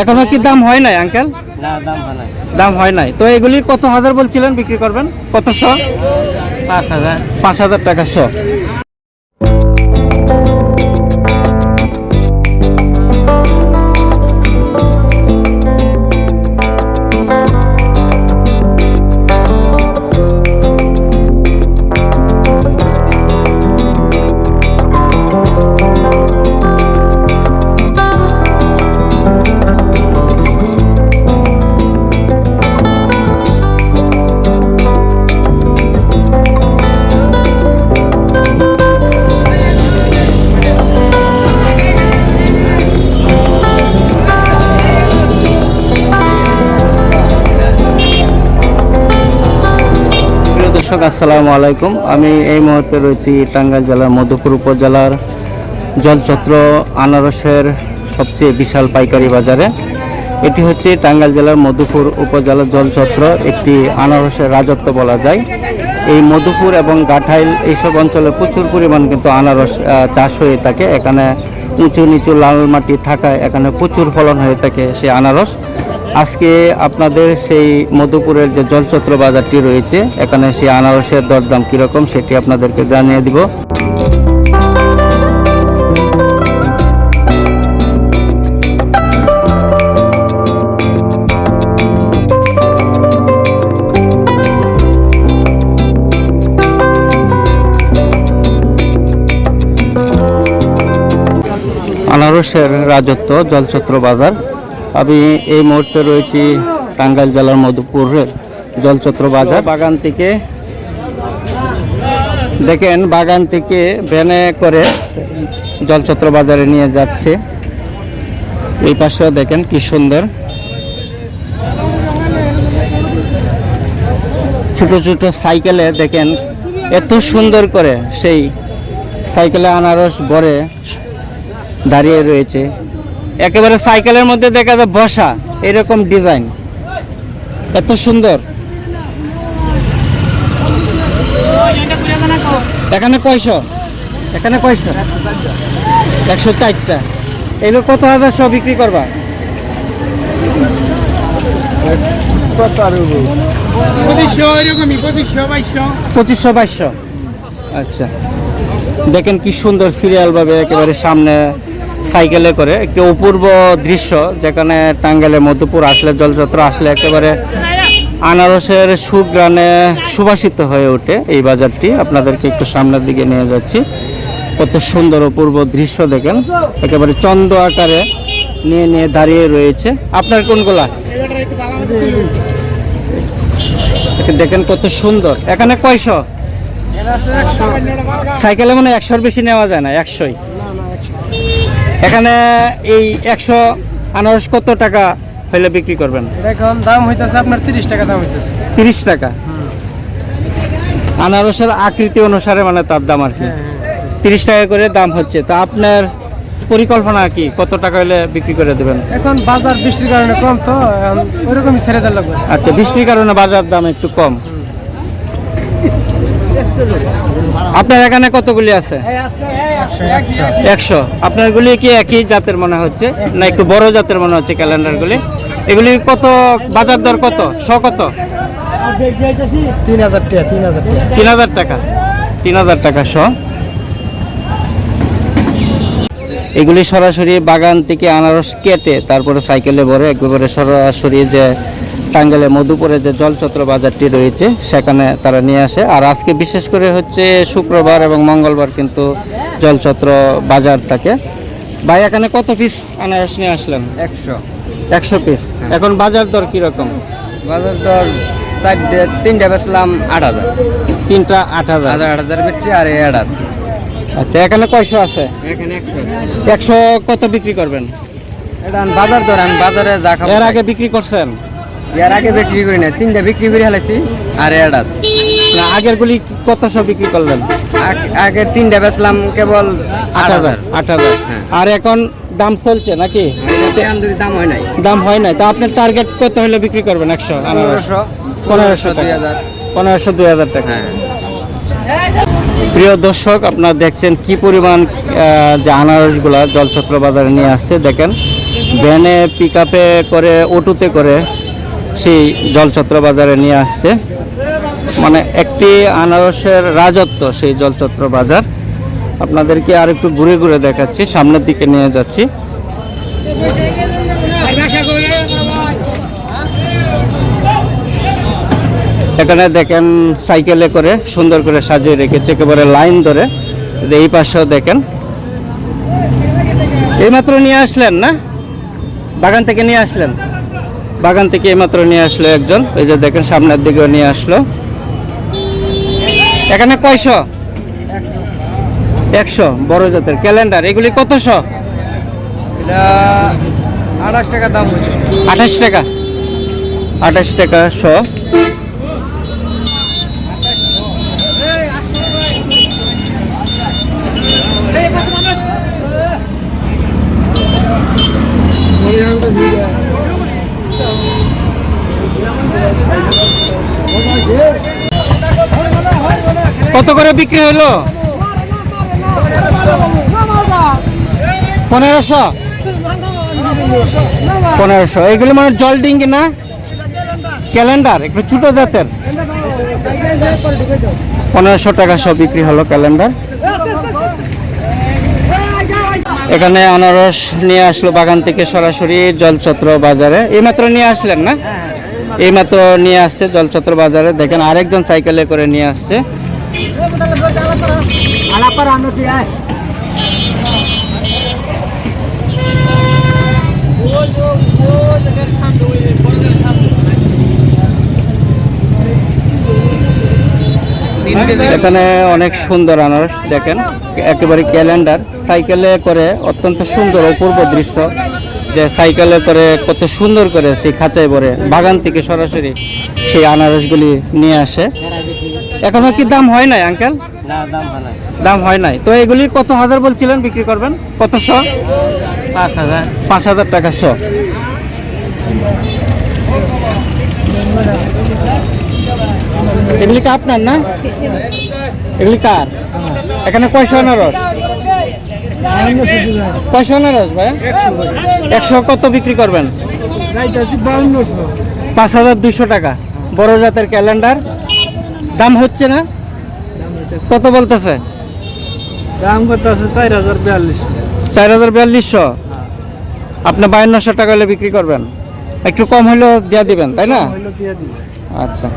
এখনও কি দাম হয় নাই আঙ্কেল দাম হয় দাম হয় নাই। তো এগুলি কত হাজার বলছিলেন বিক্রি করবেন? কত শো? পাঁচ হাজার। পাঁচ হাজার টাকা শ। দর্শক, আসসালামু আলাইকুম। আমি এই মুহূর্তে রয়েছি টাঙ্গাইল জেলার মধুপুর উপজেলার জলচত্র আনারসের সবচেয়ে বিশাল পাইকারি বাজারে। এটি হচ্ছে টাঙ্গাইল জেলার মধুপুর উপজেলার জলচত্র, একটি আনারসের রাজত্ব বলা যায়। এই মধুপুর এবং গাঠাইল এইসব অঞ্চলে প্রচুর পরিমাণ কিন্তু আনারস চাষ হয়ে থাকে। এখানে উঁচু নিচু লাল মাটি থাকায় এখানে প্রচুর ফলন হয়ে থাকে সেই আনারস। আজকে আপনাদের সেই মধুপুরের যে জলচত্র বাজারটি রয়েছে, এখানে সেই আনারসের দরদাম কীরকম সেটি আপনাদেরকে জানিয়ে দিব। আনারসের রাজত্ব জলছত্র বাজার। আমি এই মুহূর্তে রয়েছি টাঙ্গাইল জেলার মধুপুরের জলচত্র বাজার। বাগান থেকে দেখেন, বাগান থেকে ভ্যানে করে জলচত্র বাজারে নিয়ে যাচ্ছে। এই পাশেও দেখেন কি সুন্দর। ছোট ছোট সাইকেলে দেখেন, এত সুন্দর করে সেই সাইকেলে আনারস ভরে দাঁড়িয়ে রয়েছে। একেবারে সাইকেলের মধ্যে দেখা যায় বসা এরকম ডিজাইন এত সুন্দর। এখানে কয়শো? এখানে কয়শো? একশো চারটা। এগুলো কত হাজার সব বিক্রি করবা? পঁচিশশো বাইশশো। আচ্ছা। দেখেন কি সুন্দর সিরিয়াল ভাবে একেবারে সামনে সাইকেলে করে একটি অপূর্ব দৃশ্য যেখানে টাঙ্গাইলে মধুপুর আসলে জলযাত্রা আসলে একেবারে আনারসের সুগ্রানে সুবাসিত হয়ে ওঠে এই বাজারটি। আপনাদেরকে একটু সামনের দিকে নিয়ে যাচ্ছি। কত সুন্দর অপূর্ব দৃশ্য দেখেন। একেবারে চন্দ্র আকারে নিয়ে নিয়ে দাঁড়িয়ে রয়েছে। আপনার কোনগুলা? দেখেন কত সুন্দর। এখানে কয়শো? সাইকেলে মানে একশোর বেশি নেওয়া যায় না একশোই। এখানে এই একশো আনারস কত টাকা হইলে বিক্রি করবেন? এখন দাম হইতেছে আপনার তিরিশ টাকা দাম হইতেছে। তিরিশ টাকা? আনারসের আকৃতি অনুসারে মানে তার দাম আর কি। তিরিশ টাকা করে দাম হচ্ছে। তা আপনার পরিকল্পনা কি? কত টাকা হলে বিক্রি করে দেবেন? এখন বাজার বৃষ্টির কারণে কম তো ওইরকমই ছেড়ে দেওয়ার লাগবে। আচ্ছা বৃষ্টির কারণে বাজার দাম একটু কম। আপনার এখানে কতগুলি আছে? একশো। আপনারগুলি কি একই জাতের মনে হচ্ছে? না একটু বড় জাতের মনে হচ্ছে ক্যালেন্ডারগুলি এগুলি কত? বাজার দর কত? শ কত? তিন হাজার টাকা, তিন হাজার টাকা। শ। এগুলি সরাসরি বাগান থেকে আনারস কেটে তারপরে সাইকেলে ভরে একেবারে সরাসরি যে টাঙ্গাইলে মধুপুরে যে জলচত্র বাজারটি রয়েছে সেখানে তারা নিয়ে আসে। আর আজকে বিশেষ করে হচ্ছে শুক্রবার এবং মঙ্গলবার কিন্তু জলচত্র বাজার থাকে। ভাই এখানে কত পিস আনারস নিয়ে আসলেন? একশো। একশো পিস এখন বাজার দর কীরকম? বাজার দর চারটে তিনটা বেচলাম আট হাজার। তিনটা আট হাজার। হাজার আট হাজার বেচছি আর এই আট আছে। আচ্ছা এখানে কয়শো আছে? এখানে একশো। একশো কত বিক্রি করবেন? এটা বাজার দর আমি বাজারে যা এর আগে বিক্রি করছেন? এর আগে বিক্রি করি না তিনটা বিক্রি করে ফেলেছি আর এড আছে আগের গুলি কত সব বিক্রি করলেন? আগ- তিনটা বেচলাম কেবল আট হাজার। আট হাজার। হ্যাঁ। আর এখন দাম চলছে নাকি? দাম হয় নাই। দাম হয় না তো আপনার টার্গেট কত হলে বিক্রি করবেন? একশো পনেরোশো পনেরোশো দুই হাজার। পনেরোশো দুই হাজার টাকা। হ্যাঁ। প্রিয় দর্শক আপনারা দেখছেন কি পরিমাণ যে আনারসগুলা জলছত্র বাজারে নিয়ে আসছে। দেখেন ভ্যানে পিক আপে করে অটোতে করে সেই জলছত্র বাজারে নিয়ে আসছে। মানে একটি আনারসের রাজত্ব সেই জলছত্র বাজার আপনাদেরকে আর একটু ঘুরে ঘুরে দেখাচ্ছি, সামনের দিকে নিয়ে যাচ্ছি। এখানে দেখেন সাইকেলে করে সুন্দর করে সাজিয়ে রেখেছে, একেবারে লাইন ধরে। এই পাশেও দেখেন। এইমাত্র নিয়ে আসলেন না? বাগান থেকে নিয়ে আসলেন? বাগান থেকে এইমাত্র নিয়ে আসলো একজন। ওই যে দেখেন সামনের দিকেও নিয়ে আসলো। এখানে কয়শো? একশো বড় জাতের। ক্যালেন্ডার এগুলি কতশো? এটা আঠাশ টাকা দাম আঠাশ টাকা। আঠাশ টাকা শো। কত করে বিক্রি হলো পনেরোশো? পনেরোশো। এগুলো মানে জল ডিঙ্গি না? ক্যালেন্ডার, একটু ছোট জাতের। পনেরোশো টাকা সব বিক্রি হলো ক্যালেন্ডার। এখানে আনারস নিয়ে আসলো বাগান থেকে সরাসরি জলছত্র বাজারে। এইমাত্র নিয়ে আসলেন না? এইমাত্র নিয়ে আসছে জলছত্র বাজারে। দেখেন আরেকজন সাইকেলে করে নিয়ে আসছে। এখানে অনেক সুন্দর আনারস দেখেন, একেবারে ক্যালেন্ডার। সাইকেলে করে অত্যন্ত সুন্দর অপূর্ব দৃশ্য, যে সাইকেলে করে কত সুন্দর করে সেই খাঁচায় ভরে বাগান থেকে সরাসরি সেই আনারসগুলি নিয়ে আসে। এখনও কি দাম হয় নাই আঙ্কেল দাম দাম হয় নাই। তো এগুলি কত হাজার বলছিলেন বিক্রি করবেন? কত শ? পাঁচ হাজার। পাঁচ হাজার টাকা শ। এগুলি কি আপনার না? এগুলি কার? এখানে কয়শো আনারস? কয়শো আনারস ভাই? একশো কত বিক্রি করবেন? পাঁচ হাজার দুশো টাকা। বড় জাতের ক্যালেন্ডার দাম হচ্ছে না? কত বলতেছে? দাম কত আছে চার হাজার বিয়াল্লিশ। চার হাজার বিয়াল্লিশশো? আপনি বায়ান্নশো টাকা হলে বিক্রি করবেন। একটু কম হলেও দিয়া দিবেন তাই না? আচ্ছা।